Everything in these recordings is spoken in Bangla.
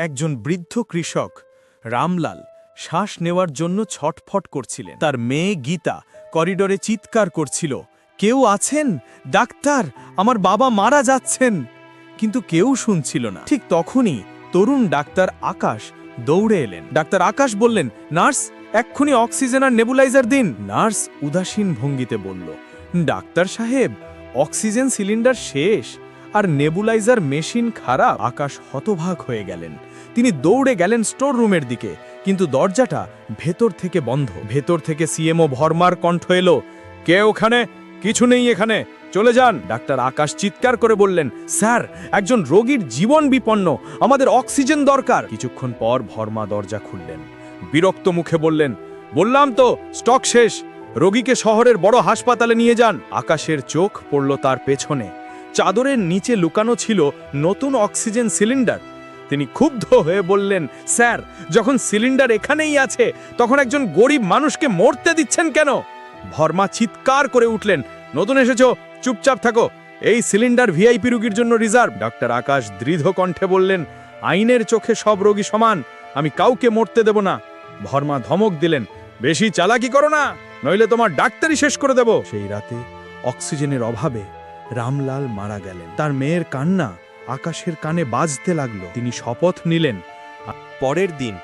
একজন বৃদ্ধ কৃষক রামলাল শ্বাস নেওয়ার জন্য ছটফট করছিলেন। তার মেয়ে গীতা করিডোরে চিৎকার করছিল, কেউ আছেন? ডাক্তার, আমার বাবা মারা যাচ্ছেন। কিন্তু কেউ শুনছিল না। ঠিক তখনই তরুণ ডাক্তার আকাশ দৌড়ে এলেন। ডাক্তার আকাশ বললেন, নার্স, এক্ষুনি অক্সিজেন আর নেবুলাইজার দিন। নার্স উদাসীন ভঙ্গিতে বলল, ডাক্তার সাহেব, অক্সিজেন সিলিন্ডার শেষ। আর নেবুলাইজার মেশিন খারাপ, আকাশ হতভাগ হয়ে গেলেন। তিনি দৌড়ে গেলেন স্টোর রুমের দিকে, কিন্তু দরজাটা ভেতর থেকে বন্ধ। ভেতর থেকে সিএমও ভরমার কণ্ঠ এলো, কে ওখানে? কিছু নেই এখানে, চলে যান। ডাক্তার আকাশ চিৎকার করে বললেন, স্যার, একজন রোগীর জীবন বিপন্ন, আমাদের অক্সিজেন দরকার। কিছুক্ষণ পর ভরমা দরজা খুললেন। বিরক্ত মুখে বললেন, বললাম তো, স্টক শেষ, রোগীকে শহরের বড় হাসপাতালে নিয়ে যান। আকাশের চোখ পড়ল তার পেছনে। চাদরের নিচে লুকানো ছিল নতুন অক্সিজেন সিলিন্ডার। তিনি ক্ষুব্ধ হয়ে বললেন, স্যার, যখন সিলিন্ডার এখানেই আছে, তখন একজন গরিব মানুষকে মরতে দিচ্ছেন কেন? ভর্মা চিৎকার করে উঠলেন, নতুন এসেছ, চুপচাপ থাকো। এই সিলিন্ডার ভিআইপি রুগীর জন্য রিজার্ভ। ডক্টর আকাশ দৃঢ় কণ্ঠে বললেন, আইনের চোখে সব রোগী সমান, আমি কাউকে মরতে দেব না। ভর্মা ধমক দিলেন, বেশি চালাকি করো না, নইলে তোমার ডাক্তারই শেষ করে দেব। সেই রাতে অক্সিজেনের অভাবে রামলাল মারা গেলেন। তার মেয়ের কান্না আকাশের কানে বাজতে লাগল। তিনি শপথ নিলেন। পরের দিন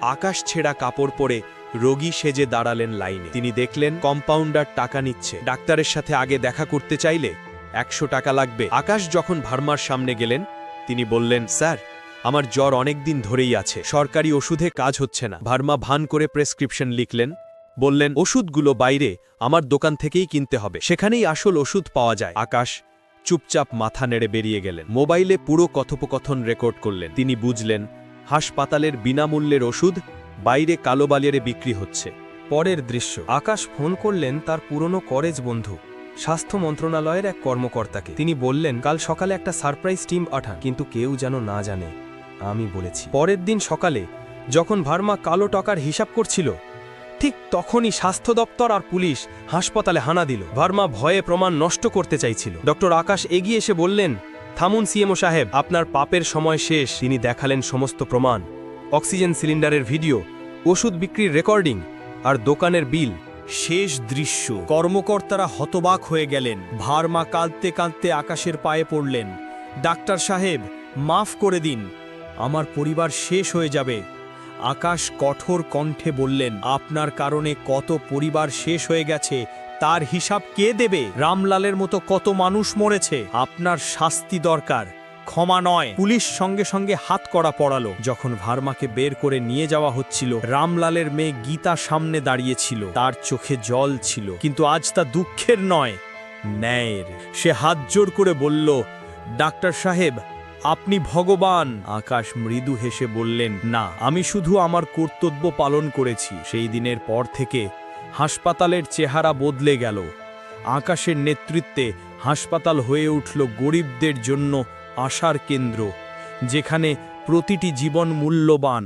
আকাশ ছেঁড়া কাপড় পরে রোগী সেজে দাঁড়ালেন লাইনে। তিনি দেখলেন কম্পাউন্ডার টাকা নিচ্ছে। ডাক্তারের সাথে আগে দেখা করতে চাইলে একশো টাকা লাগবে। আকাশ যখন ভার্মার সামনে গেলেন, তিনি বললেন, স্যার, আমার জ্বর অনেক দিন ধরেই আছে। সরকারি ওষুধে কাজ হচ্ছে না। ভার্মা ভান করে প্রেসক্রিপশন লিখলেন বললেন, ওষুধগুলো বাইরে, আমার দোকান থেকেই কিনতে হবে। সেখানেই আসল ওষুধ পাওয়া যায়। আকাশ চুপচাপ মাথা নেড়ে বেরিয়ে গেলেন। মোবাইলে পুরো কথোপকথন রেকর্ড করলেন। তিনি বুঝলেন, হাসপাতালের বিনামূল্যের ওষুধ বাইরে কালো বালিয়ারে বিক্রি হচ্ছে। পরের দৃশ্য। আকাশ ফোন করলেন তার পুরনো করেজ বন্ধু, স্বাস্থ্য মন্ত্রণালয়ের এক কর্মকর্তাকে। তিনি বললেন, কাল সকালে একটা সারপ্রাইজ টিম পাঠান, কিন্তু কেউ যেন না জানে, আমি বলেছি। পরের দিন সকালে, যখন ভার্মা কালো টাকার হিসাব করছিল ঠিক তখনই স্বাস্থ্য দপ্তর আর পুলিশ হাসপাতালে হানা দিল। ভার্মা ভয়ে প্রমাণ নষ্ট করতে চাইছিল। ডক্টর আকাশ এগিয়ে এসে বললেন, থামুন সিএমও সাহেব, আপনার পাপের সময় শেষ। তিনি দেখালেন সমস্ত প্রমাণ। অক্সিজেন সিলিন্ডারের ভিডিও, ওষুধ বিক্রির রেকর্ডিং আর দোকানের বিল। শেষ দৃশ্য। কর্মকর্তারা হতবাক হয়ে গেলেন। ভার্মা কাঁদতে কাঁদতে আকাশের পায়ে পড়লেন। ডাক্তার সাহেব, মাফ করে দিন। আমার পরিবার শেষ হয়ে যাবে। আকাশ কঠোর কণ্ঠে বললেন, আপনার কারণে কত পরিবার শেষ হয়ে গেছে, তার হিসাব কে দেবে? রামলালের মতো কত মানুষ মরেছে? আপনার শাস্তি দরকার, ক্ষমা নয়। পুলিশ সঙ্গে সঙ্গে হাত করা পড়ালো। যখন ভার্মাকে বের করে নিয়ে যাওয়া হচ্ছিল, রামলালের মেয়ে গীতা সামনে দাঁড়িয়েছিল। তার চোখে জল ছিল, কিন্তু আজ তা দুঃখের নয়, ন্যায়ের। সে হাত জোর করে বলল, ডাক্তার সাহেব আপনি ভগবান। আকাশ মৃদু হেসে বললেন, না, আমি শুধু আমার কর্তব্য পালন করেছি। সেই দিনের পর থেকে হাসপাতালের চেহারা বদলে গেল। আকাশের নেতৃত্বে হাসপাতাল হয়ে উঠল গরিবদের জন্য আশার কেন্দ্র, যেখানে প্রতিটি জীবন মূল্যবান।